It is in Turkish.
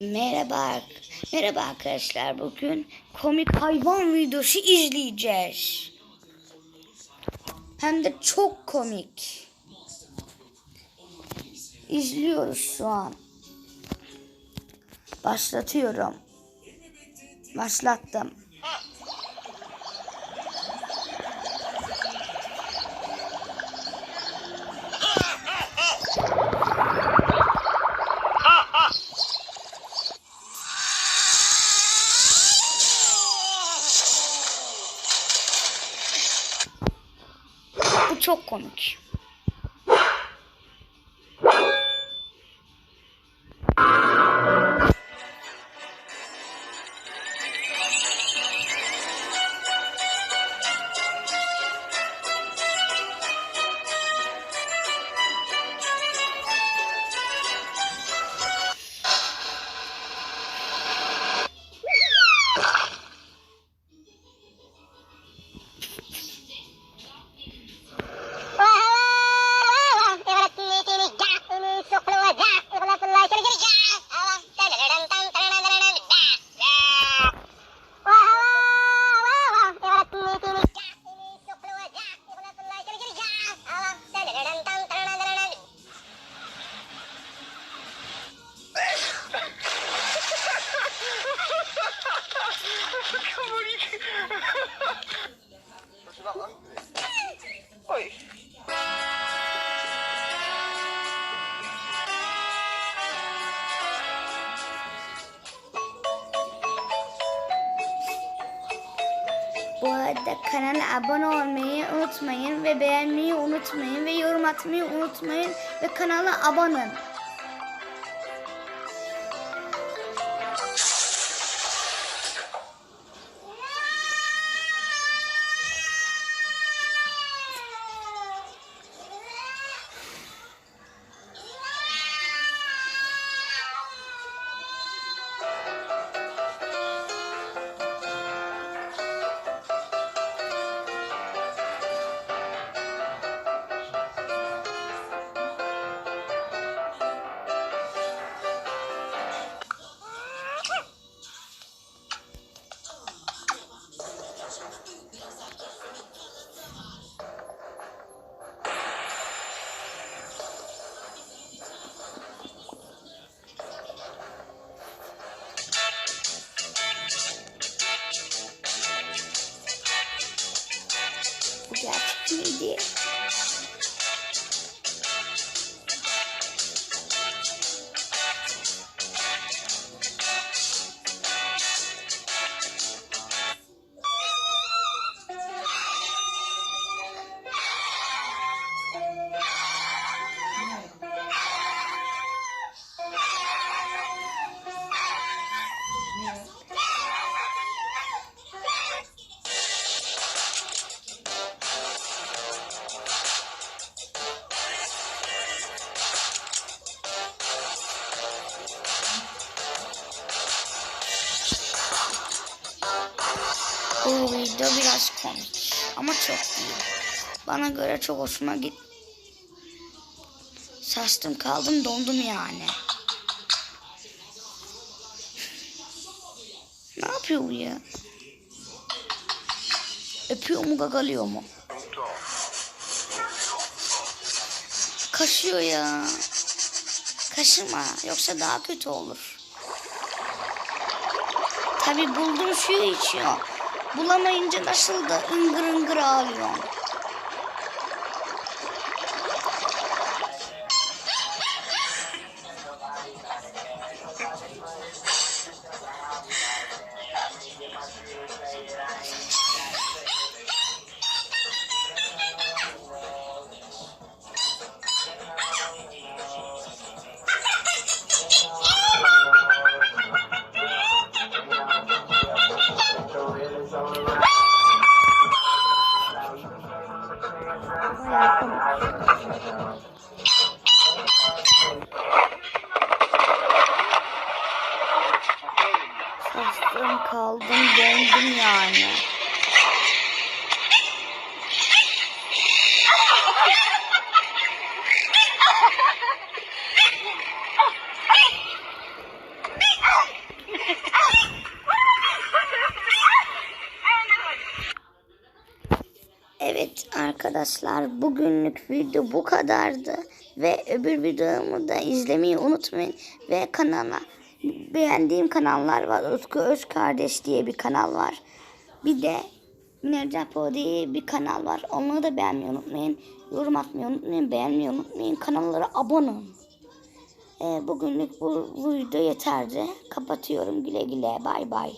Merhaba, merhaba arkadaşlar. Bugün komik hayvan videosu izleyeceğiz. Hem de çok komik. İzliyoruz şu an. Başlatıyorum. Başlattım. Çok komik. Bu arada kanala abone olmayı unutmayın ve beğenmeyi unutmayın ve yorum atmayı unutmayın ve kanala abone olun. Bu gerçek Bu video biraz komik ama çok iyi. Bana göre çok hoşuma git. Sastım kaldım dondum yani. Ne yapıyor bu ya? Öpüyor mu gagalıyor mu? Kaşıyor ya. Kaşıma yoksa daha kötü olur. Tabi buldum suyu içiyor. Bulamayınca nasıl da ıngır ıngır ağlıyor. yani. Evet arkadaşlar bugünlük video bu kadardı ve öbür videomu da izlemeyi unutmayın ve kanala beğendiğim kanallar var. Utku Öz Kardeş diye bir kanal var. Bir de Minercapo diye bir kanal var. Onları da beğenmeyi unutmayın. Yorum atmayı unutmayın. Beğenmeyi unutmayın. Kanallara abone olun. Ee, bugünlük bu, bu video yeterdi. Kapatıyorum. Güle güle. Bay bay.